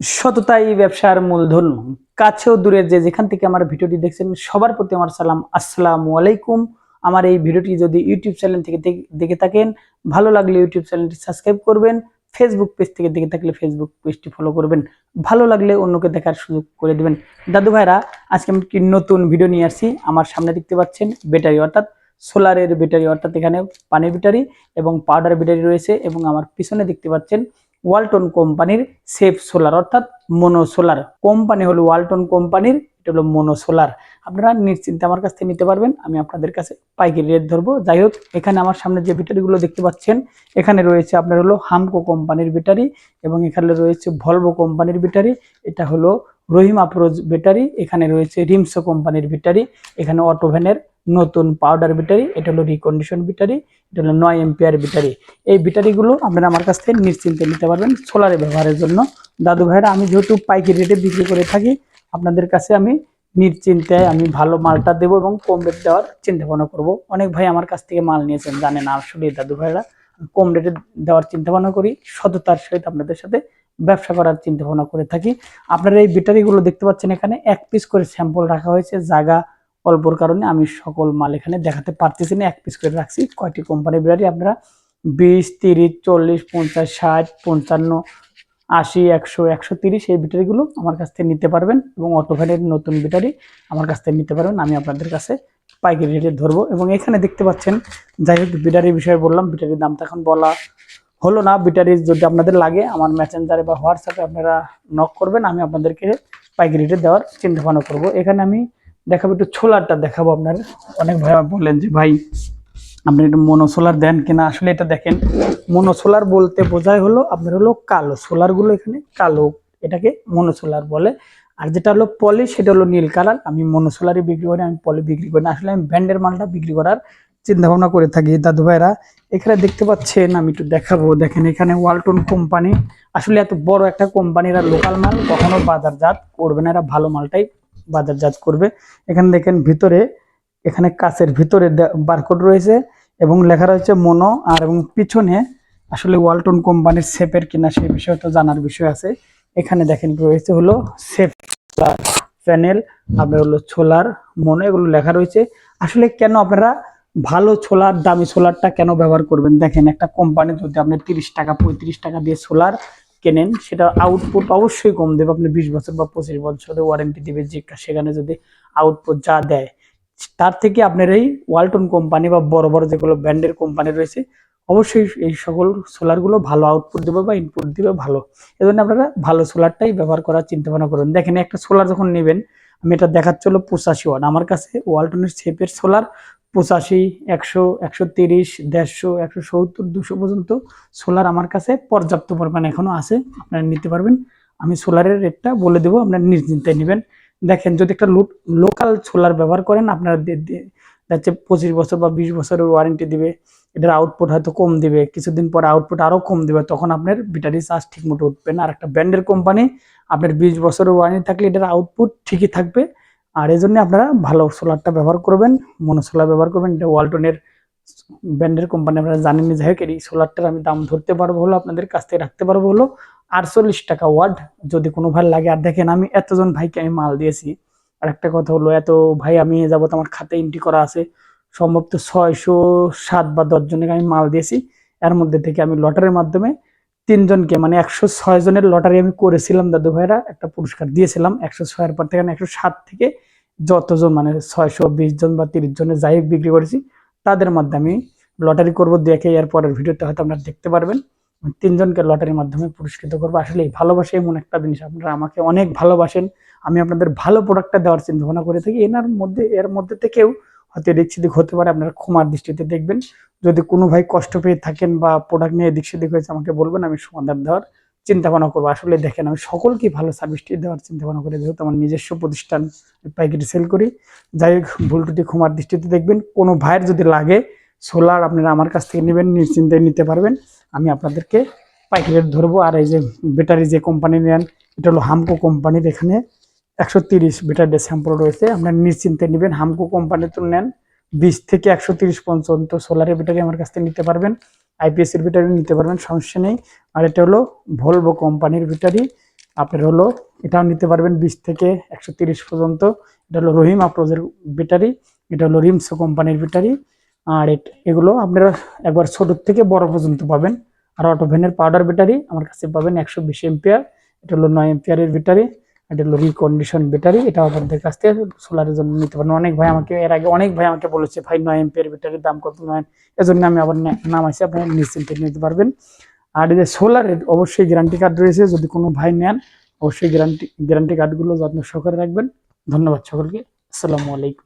সততাই ব্যবসার মূলধন। কাছেও দূরে যে যেখান থেকে আমার ভিডিওটি দেখছেন, সবার প্রতি আমার সালাম। আসসালামু আলাইকুম। আমার এই ভিডিওটি যদি ইউটিউব চ্যানেল থেকে দেখে থাকেন, ভালো লাগলে ইউটিউব চ্যানেলটি সাবস্ক্রাইব করবেন ফেসবুক পেজ থেকে দেখে থাকলে ফেসবুক পেজটি ফলো করবেন। ভালো লাগলে অন্যকে দেখার সুযোগ করে দিবেন। দাদু ভাইরা, আজকে আমি একটি নতুন ভিডিও নিয়ে আসছি। আমার সামনে দেখতে পাচ্ছেন ব্যাটারি, অর্থাৎ সোলারের ব্যাটারি, অর্থাৎ এখানে পানি ব্যাটারি এবং পাউডার ব্যাটারি রয়েছে এবং আমার পিছনে দেখতে পাচ্ছেন ওয়ালটন কোম্পানির সেফ সোলার, অর্থাৎ মনোসোলার কোম্পানি হলো ওয়ালটন কোম্পানির, এটা হলো মনোসোলার আপনারা নিশ্চিন্তে আমার কাছ থেকে নিতে পারবেন, আমি আপনাদের কাছে পাইকারি রেট ধরবো। যাই হোক, এখানে আমার সামনে যে ব্যাটারিগুলো দেখতে পাচ্ছেন, এখানে রয়েছে আপনার হলো হামকো কোম্পানির ব্যাটারি এবং এখানে রয়েছে ভলভো কোম্পানির ব্যাটারি। এটা হলো রহিম আপ্রোজ ব্যাটারি এখানে রয়েছে রিমসো কোম্পানির ব্যাটারি এখানে অটোভেনের নতুন পাউডার ব্যাটারি এটা হলো রিকন্ডিশন ব্যাটারি এটা হলো নয় এম্পিয়ার ব্যাটারি এই ব্যাটারিগুলো আপনারা আমার কাছ থেকে নিশ্চিন্তে নিতে পারবেন সোলারে ব্যবহারের জন্য। দাদু ভাইরা আমি যেহেতু পাইকারি রেটে বিক্রি করে থাকি, আপনাদের কাছে আমি নিশ্চিন্তায় আমি ভালো মালটা দেবো এবং কম রেট দেওয়ার চিন্তা ভাবনা করব। অনেক ভাই আমার কাছ থেকে মাল নিয়েছেন, জানেন আসলে দাদু ভাইরা কম রেটে দেওয়ার চিন্তা ভাবনা করি, সততার সহিত আপনাদের সাথে ব্যবসা করার চিন্তা ভাবনা করে থাকি। আপনারা এই ব্যাটারিগুলো দেখতে পাচ্ছেন এখানে, এক পিস করে স্যাম্পল রাখা হয়েছে, জায়গা অল্পর কারণে আমি সকল মাল এখানে দেখাতে পারতেছি না, এক পিস করে রাখছি। কয়টি কোম্পানির ব্যাটারি আপনারা? বিশ, তিরিশ, চল্লিশ, পঞ্চাশ, ষাট, পঞ্চান্ন, আশি, একশো একশো তিরিশ এই ব্যাটারিগুলো আমার কাছ থেকে নিতে পারবেন এবং অটোভ্যানের নতুন ব্যাটারি আমার কাছ থেকে নিতে পারবেন, আমি আপনাদের কাছে পাইকারি রেটে ধরবো। এবং এখানে দেখতে পাচ্ছেন, যাই হোক ব্যাটারির বিষয়ে বললাম, ব্যাটারির দামটা এখন বলা হলো না ব্যাটারি যদি আপনাদের লাগে, আমার মেসেঞ্জারে বা হোয়াটসঅ্যাপে আপনারা নক করবেন, আমি আপনাদেরকে পাইকারি রেটে দেওয়ার চিন্তা ভাবনা করব। এখানে আমি দেখাবো, একটু ছোলারটা দেখাবো আপনার। অনেক ভাই বললেন যে, ভাই, আপনি একটু মনো সোলার দেন কিনা? আসলে এটা দেখেন মনো সোলার বলতে বোঝায় হলো, আপনার হলো কালো। সোলারগুলো এখানে কালো, এটাকে মনো সোলার বলে। আর যেটা হলো পলি সেটা হলো নীল কালার। আমি মনো সোলারই বিক্রি করি, আমি পলি বিক্রি করি না। আসলে আমি ব্র্যান্ডের মালটা বিক্রি করার চিন্তা ভাবনা করে থাকি দাদু ভাইরা এখানে দেখতে পাচ্ছেন, আমি একটু দেখাবো। দেখেন, এখানে ওয়ালটন কোম্পানি। আসলে এত বড় একটা কোম্পানিরা লোকাল মাল, কখনো বাজারজাত করবে না। এরা ভালো মালটাই বাজারজাত করবে। এখানে দেখেন, ভিতরে, এখানে কাচের ভিতরে বারকোড রয়েছে এবং লেখা রয়েছে মনো। আর এবং পিছনে, আসলে ওয়ালটন কোম্পানির সেপের কিনা সেই বিষয়ে তো জানার বিষয় আছে। এখানে দেখেন, রয়েছে হলো সেফ প্যানেল আপনার হলো সোলার মনো, এগুলো লেখা রয়েছে। আসলে কেন আপনারা ভালো সোলার দামি সোলারটা কেন ব্যবহার করবেন? দেখেন একটা কোম্পানি যদি আপনি তিরিশ টাকা, পঁয়ত্রিশ টাকা দিয়ে সোলার কেনেন সেটা আউটপুট অবশ্যই কম দেবে। আপনি বিশ বছর বা পঁচিশ বছরের ওয়ারেন্টি দেবে, যে সেখানে যদি আউটপুট যা দেয়। তার থেকে আপনার এই ওয়ালটন কোম্পানি বা বড় বড় যেগুলো ব্র্যান্ডের কোম্পানি রয়েছে, অবশ্যই এই সকল সোলারগুলো ভালো আউটপুট দেবে বা ইনপুট দিবে ভালো। এজন্য আপনারা ভালো সোলারটাই ব্যবহার করার চিন্তা ভাবনা করুন। দেখেন একটা সোলার যখন নেবেন, আমি এটা দেখাচ্ছি হলো পঁচাশি ওয়াট। আমার কাছে ওয়ালটনের শেপের সোলার পঁচাশি, একশো একশো তিরিশ, দেড়শো, একশো সত্তর, দুশো পর্যন্ত সোলার আমার কাছে পর্যাপ্ত পরিমাণে এখনও আছে, আপনারা নিতে পারবেন। আমি সোলারের রেটটা বলে দেবো, আপনারা নিশ্চিন্তায় নেবেন। দেখেন, যদি একটা লোকাল সোলার ব্যবহার করেন, আপনারা যাচ্ছে পঁচিশ বছর বা বিশ বছরের ওয়ারেন্টি দিবে এটার আউটপুট হয়তো কম দিবে, কিছুদিন পর আউটপুট আরও কম দিবে, তখন আপনার ব্যাটারি চার্জ ঠিক মতো উঠবে না। আর একটা ব্র্যান্ডের কোম্পানি আপনার বিশ বছরের ওয়ারেন্টি থাকলে এটার আউটপুট ঠিকই থাকবে। আর এই জন্য আপনারা ভালো সোলারটা ব্যবহার করবেন মনো সোলার ব্যবহার করবেন। এটা ওয়ালটনের ব্র্যান্ডের কোম্পানি আপনারা জানেন যাই হোক, এই সোলারটার আমি দাম ধরতে পারব হলো, আপনাদের কাছ থেকে রাখতে পারব হলো আটচল্লিশ টাকা ওয়ার্ড যদি কোনো ভাই লাগে, আর দেখেন আমি এতজন ভাইকে আমি মাল দিয়েছি। আর একটা কথা হলো, এত ভাই আমি যাবত আমার খাতে এন্ট্রি করা আছে, সম্ভবত ছয়শো সাত বা দশ জনকে আমি মাল দিয়েছি। এর মধ্যে থেকে আমি লটারির মাধ্যমে তিনজনকে মানে একশো ছয় জনের লটারি আমি করেছিলাম, দাদু ভাইরা একটা পুরস্কার দিয়েছিলাম। একশো ছয়ের পর থেকে একশো সাত থেকে যতজন মানে ছয়শো বিশ জন বা তিরিশ জনের যাই বিক্রি করেছি, তাদের মধ্যে আমি লটারি করব দেখে এর পরের ভিডিওতে হয়তো আপনারা দেখতে পারবেন। তিনজনকে লটারির মাধ্যমে পুরস্কৃত করব। আসলে এই ভালোবাসা এমন একটা জিনিস, আপনারা আমাকে অনেক ভালোবাসেন। আমি আপনাদের ভালো প্রোডাক্টটা দেওয়ার চিন্তা ভাবনা করে থাকি। এনার মধ্যে, এর মধ্যে থেকেও হয়তো এদিক সেদিক হতে পারে, আপনারা ক্ষমার দৃষ্টিতে দেখবেন। যদি কোনো ভাই কষ্ট পেয়ে থাকেন বা প্রোডাক্ট নিয়ে এদিক সেদিক হয়েছে, আমাকে বলবেন, আমি সমাধান দেওয়ার চিন্তা ভাবনা করব। আসলে দেখেন, আমি সকলকে ভালো সার্ভিসটি দেওয়ার চিন্তা ভাবনা করে, যেহেতু আমার নিজস্ব প্রতিষ্ঠান পাইকারি সেল করি। যাই হোক, ভুল টুটি ক্ষমার দৃষ্টিতে দেখবেন, কোনো ভাইয়ের যদি লাগে সোলার আপনারা আমার কাছ থেকে নেবেন নিশ্চিন্তায় নিতে পারবেন। আমি আপনাদেরকে পাইকারি ধরবো। আর এই যে ব্যাটারি যে কোম্পানি নেন, এটা হলো হামকো কোম্পানির এখানে একশো তিরিশ ব্যাটারি স্যাম্পল রয়েছে। আপনারা নিশ্চিন্তে নেবেন হামকো কোম্পানির তো নেন। বিশ থেকে একশো তিরিশ পর্যন্ত সোলারের ব্যাটারি আমার কাছ থেকে নিতে পারবেন। আইপিএসের ব্যাটারি নিতে পারবেন, সমস্যা নেই। আর এটা হলো ভলভো কোম্পানির ব্যাটারি আপনার হলো এটাও নিতে পারবেন বিশ থেকে একশো তিরিশ পর্যন্ত। এটা হলো রহিম আপ্রোজের ব্যাটারি এটা হলো রিমসো কোম্পানির ব্যাটারি আর এগুলো আপনারা একবার ছোট থেকে বড় পর্যন্ত পাবেন। আর অটোভেনের পাউডার ব্যাটারি আমার কাছে পাবেন একশো বিশ এম্পিয়ার এটা হলো নয় এম্পিয়ারের ব্যাটারি এটা হলো রিকন্ডিশন ব্যাটারি এটা আপনাদের কাছ থেকে সোলারের জন্য নিতে পারেন অনেক ভাই আমাকে, এর আগে অনেক ভাই আমাকে বলেছে, ভাই, নয় এম্পিয়ার ব্যাটারির দাম কত? নয় এজন্য আমি আবার নাম আছে, আপনি নিশ্চিন্তে নিতে পারবেন। আর যে সোলারের অবশ্যই গ্যারান্টি কার্ড রয়েছে, যদি কোনো ভাই নেন, অবশ্যই গ্যারান্টি গ্যারান্টি কার্ডগুলো যত্ন সহকারে রাখবেন। ধন্যবাদ সকলকে। আসসালামু আলাইকুম।